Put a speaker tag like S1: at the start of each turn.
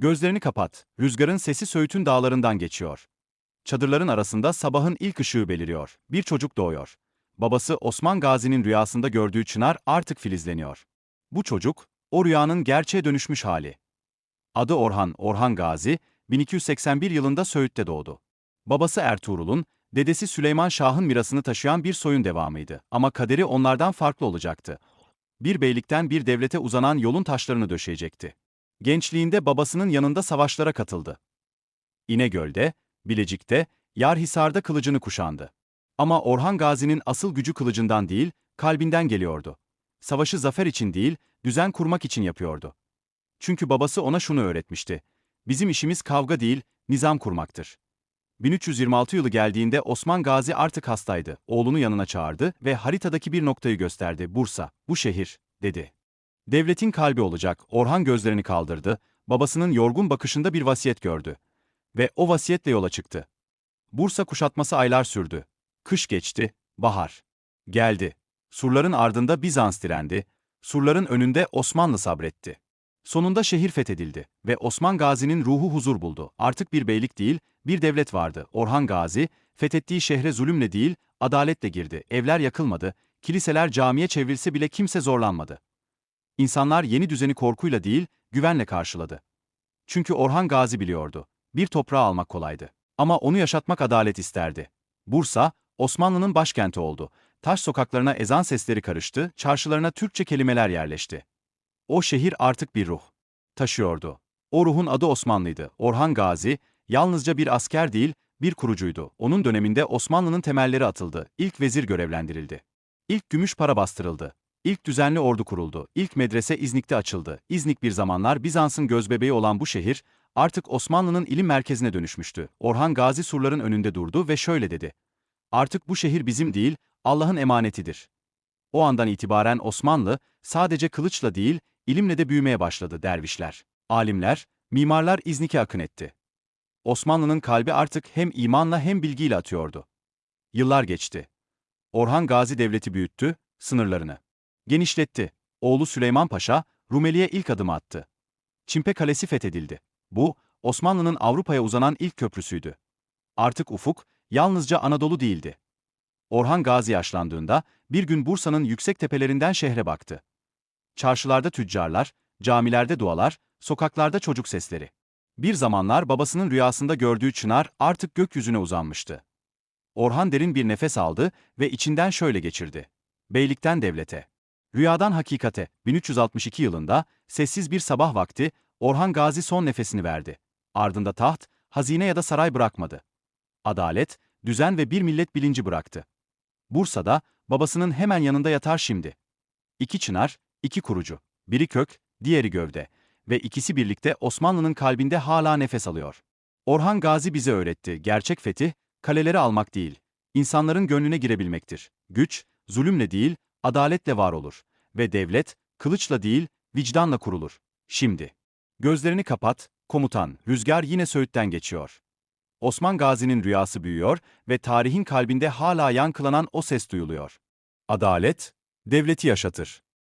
S1: Gözlerini kapat, rüzgarın sesi Söğüt'ün dağlarından geçiyor. Çadırların arasında sabahın ilk ışığı beliriyor. Bir çocuk doğuyor. Babası Osman Gazi'nin rüyasında gördüğü çınar artık filizleniyor. Bu çocuk, o rüyanın gerçeğe dönüşmüş hali. Adı Orhan, Orhan Gazi, 1281 yılında Söğüt'te doğdu. Babası Ertuğrul'un, dedesi Süleyman Şah'ın mirasını taşıyan bir soyun devamıydı ama kaderi onlardan farklı olacaktı. Bir beylikten bir devlete uzanan yolun taşlarını döşeyecekti. Gençliğinde babasının yanında savaşlara katıldı. İnegöl'de, Bilecik'te, Yarhisar'da kılıcını kuşandı. Ama Orhan Gazi'nin asıl gücü kılıcından değil, kalbinden geliyordu. Savaşı zafer için değil, düzen kurmak için yapıyordu. Çünkü babası ona şunu öğretmişti. Bizim işimiz kavga değil, nizam kurmaktır. 1326 yılı geldiğinde Osman Gazi artık hastaydı. Oğlunu yanına çağırdı ve haritadaki bir noktayı gösterdi. Bursa, bu şehir, dedi. Devletin kalbi olacak. Orhan gözlerini kaldırdı. Babasının yorgun bakışında bir vasiyet gördü. Ve o vasiyetle yola çıktı. Bursa kuşatması aylar sürdü. Kış geçti, bahar. Geldi. Surların ardında Bizans direndi. Surların önünde Osmanlı sabretti. Sonunda şehir fethedildi ve Osman Gazi'nin ruhu huzur buldu. Artık bir beylik değil, bir devlet vardı. Orhan Gazi, fethettiği şehre zulümle değil, adaletle girdi. Evler yakılmadı, kiliseler camiye çevrilse bile kimse zorlanmadı. İnsanlar yeni düzeni korkuyla değil, güvenle karşıladı. Çünkü Orhan Gazi biliyordu. Bir toprağı almak kolaydı. Ama onu yaşatmak adalet isterdi. Bursa, Osmanlı'nın başkenti oldu. Taş sokaklarına ezan sesleri karıştı, çarşılarına Türkçe kelimeler yerleşti. O şehir artık bir ruh. Taşıyordu. O ruhun adı Osmanlıydı. Orhan Gazi, yalnızca bir asker değil, bir kurucuydu. Onun döneminde Osmanlı'nın temelleri atıldı. İlk vezir görevlendirildi. İlk gümüş para bastırıldı. İlk düzenli ordu kuruldu. İlk medrese İznik'te açıldı. İznik bir zamanlar Bizans'ın gözbebeği olan bu şehir, artık Osmanlı'nın ilim merkezine dönüşmüştü. Orhan Gazi surların önünde durdu ve şöyle dedi. Artık bu şehir bizim değil, Allah'ın emanetidir. O andan itibaren Osmanlı, sadece kılıçla değil, ilimle de büyümeye başladı dervişler. Alimler, mimarlar İznik'e akın etti. Osmanlı'nın kalbi artık hem imanla hem bilgiyle atıyordu. Yıllar geçti. Orhan Gazi devleti büyüttü, sınırlarını. Genişletti. Oğlu Süleyman Paşa, Rumeli'ye ilk adımı attı. Çimpe Kalesi fethedildi. Bu, Osmanlı'nın Avrupa'ya uzanan ilk köprüsüydü. Artık ufuk, yalnızca Anadolu değildi. Orhan Gazi yaşlandığında, bir gün Bursa'nın yüksek tepelerinden şehre baktı. Çarşılarda tüccarlar, camilerde dualar, sokaklarda çocuk sesleri. Bir zamanlar babasının rüyasında gördüğü çınar artık gökyüzüne uzanmıştı. Orhan derin bir nefes aldı ve içinden şöyle geçirdi. Beylikten devlete. Rüyadan hakikate, 1362 yılında, sessiz bir sabah vakti, Orhan Gazi son nefesini verdi. Ardında taht, hazine ya da saray bırakmadı. Adalet, düzen ve bir millet bilinci bıraktı. Bursa'da, babasının hemen yanında yatar şimdi. İki çınar, iki kurucu. Biri kök, diğeri gövde. Ve ikisi birlikte Osmanlı'nın kalbinde hala nefes alıyor. Orhan Gazi bize öğretti, gerçek fetih, kaleleri almak değil, insanların gönlüne girebilmektir. Güç, zulümle değil, adaletle var olur. Ve devlet, kılıçla değil, vicdanla kurulur. Şimdi. Gözlerini kapat, komutan, rüzgar yine Söğüt'ten geçiyor. Osman Gazi'nin rüyası büyüyor ve tarihin kalbinde hala yankılanan o ses duyuluyor. Adalet, devleti yaşatır.